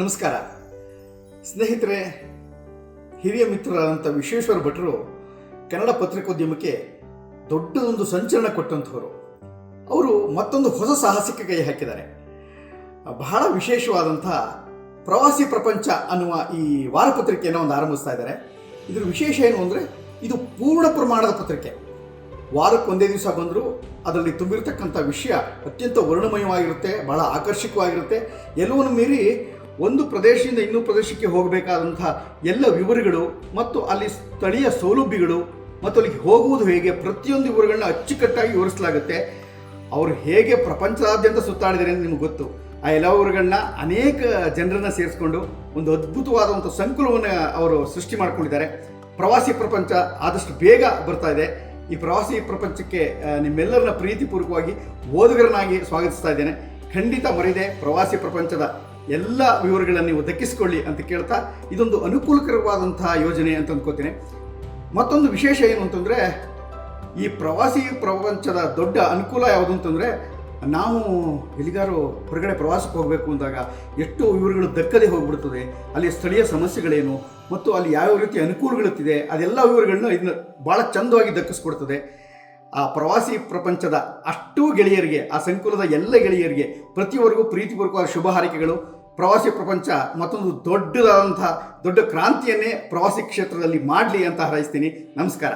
ನಮಸ್ಕಾರ. ಸ್ನೇಹಿತರೆ, ಹಿರಿಯ ಮಿತ್ರರಾದಂಥ ವಿಶ್ವೇಶ್ವರ ಭಟ್ರು ಕನ್ನಡ ಪತ್ರಿಕೋದ್ಯಮಕ್ಕೆ ದೊಡ್ಡದೊಂದು ಸಂಚಲನ ಕೊಟ್ಟಂಥವರು. ಅವರು ಮತ್ತೊಂದು ಹೊಸ ಸಾಹಸಕ್ಕೆ ಕೈ ಹಾಕಿದ್ದಾರೆ. ಬಹಳ ವಿಶೇಷವಾದಂಥ ಪ್ರವಾಸಿ ಪ್ರಪಂಚ ಅನ್ನುವ ಈ ವಾರಪತ್ರಿಕೆಯನ್ನು ಒಂದು ಆರಂಭಿಸ್ತಾ ಇದ್ದಾರೆ. ಇದರ ವಿಶೇಷ ಏನು ಅಂದರೆ, ಇದು ಪೂರ್ಣ ಪ್ರಮಾಣದ ಪತ್ರಿಕೆ. ವಾರಕ್ಕೆ ಒಂದೇ ದಿವಸ ಬಂದರೂ ಅದರಲ್ಲಿ ತುಂಬಿರತಕ್ಕಂಥ ವಿಷಯ ಅತ್ಯಂತ ವರ್ಣಮಯವಾಗಿರುತ್ತೆ, ಬಹಳ ಆಕರ್ಷಕವಾಗಿರುತ್ತೆ. ಎಲ್ಲವನ್ನು ಮೀರಿ ಒಂದು ಪ್ರದೇಶದಿಂದ ಇನ್ನೊಂದು ಪ್ರದೇಶಕ್ಕೆ ಹೋಗಬೇಕಾದಂತಹ ಎಲ್ಲ ವಿವರಗಳು ಮತ್ತು ಅಲ್ಲಿ ಸ್ಥಳೀಯ ಸೌಲಭ್ಯಗಳು ಮತ್ತು ಅಲ್ಲಿಗೆ ಹೋಗುವುದು ಹೇಗೆ ಪ್ರತಿಯೊಂದು ವಿವರಗಳನ್ನ ಅಚ್ಚುಕಟ್ಟಾಗಿ ವಿವರಿಸಲಾಗುತ್ತೆ. ಅವರು ಹೇಗೆ ಪ್ರಪಂಚದಾದ್ಯಂತ ಸುತ್ತಾಡಿದ್ದಾರೆ ಅಂತ ನಿಮ್ಗೆ ಗೊತ್ತು. ಆ ಎಲ್ಲ ವಿವರಗಳನ್ನ ಅನೇಕ ಜನರನ್ನ ಸೇರಿಸ್ಕೊಂಡು ಒಂದು ಅದ್ಭುತವಾದಂಥ ಸಂಕುಲವನ್ನು ಅವರು ಸೃಷ್ಟಿ ಮಾಡಿಕೊಂಡಿದ್ದಾರೆ. ಪ್ರವಾಸಿ ಪ್ರಪಂಚ ಆದಷ್ಟು ಬೇಗ ಬರ್ತಾ ಇದೆ. ಈ ಪ್ರವಾಸಿ ಪ್ರಪಂಚಕ್ಕೆ ನಿಮ್ಮೆಲ್ಲರನ್ನ ಪ್ರೀತಿಪೂರ್ವಕವಾಗಿ ಓದುಗರನ್ನಾಗಿ ಸ್ವಾಗತಿಸ್ತಾ ಇದ್ದೇನೆ. ಖಂಡಿತ ಮರೀದೆ ಪ್ರವಾಸಿ ಪ್ರಪಂಚದ ಎಲ್ಲ ವಿವರಗಳನ್ನು ನೀವು ದಕ್ಕಿಸಿಕೊಳ್ಳಿ ಅಂತ ಕೇಳ್ತಾ ಇದೊಂದು ಅನುಕೂಲಕರವಾದಂತಹ ಯೋಜನೆ ಅಂತ ಅಂದ್ಕೋತೀನಿ ಮತ್ತೊಂದು ವಿಶೇಷ ಏನು ಅಂತಂದರೆ, ಈ ಪ್ರವಾಸಿ ಪ್ರಪಂಚದ ದೊಡ್ಡ ಅನುಕೂಲ ಯಾವುದು ಅಂತಂದರೆ, ನಾವು ಎಲ್ಲಿಗಾರು ಹೊರಗಡೆ ಪ್ರವಾಸಕ್ಕೆ ಹೋಗಬೇಕು ಅಂದಾಗ ಎಷ್ಟು ವಿವರಗಳು ದಕ್ಕದೆ ಹೋಗ್ಬಿಡ್ತದೆ. ಅಲ್ಲಿ ಸ್ಥಳೀಯ ಸಮಸ್ಯೆಗಳೇನು ಮತ್ತು ಅಲ್ಲಿ ಯಾವ್ಯಾವ ರೀತಿ ಅನುಕೂಲಗಳಿರ್ತಿದೆ ಅದೆಲ್ಲ ವಿವರಗಳನ್ನ ಇದನ್ನ ಭಾಳ ಚಂದವಾಗಿ ದಕ್ಕಿಸ್ಕೊಡ್ತದೆ. ಆ ಪ್ರವಾಸಿ ಪ್ರಪಂಚದ ಅಷ್ಟೂ ಗೆಳೆಯರಿಗೆ, ಆ ಸಂಕುಲದ ಎಲ್ಲ ಗೆಳೆಯರಿಗೆ ಪ್ರತಿವರೆಗೂ ಪ್ರೀತಿಪೂರ್ವಕವಾದ ಶುಭ ಹಾರೈಕೆಗಳು. ಪ್ರವಾಸಿ ಪ್ರಪಂಚ ಮತ್ತೊಂದು ದೊಡ್ಡದಾದಂಥ ದೊಡ್ಡ ಕ್ರಾಂತಿಯನ್ನೇ ಪ್ರವಾಸಿ ಕ್ಷೇತ್ರದಲ್ಲಿ ಮಾಡಲಿ ಅಂತ ಹಾರೈಸ್ತೀನಿ. ನಮಸ್ಕಾರ.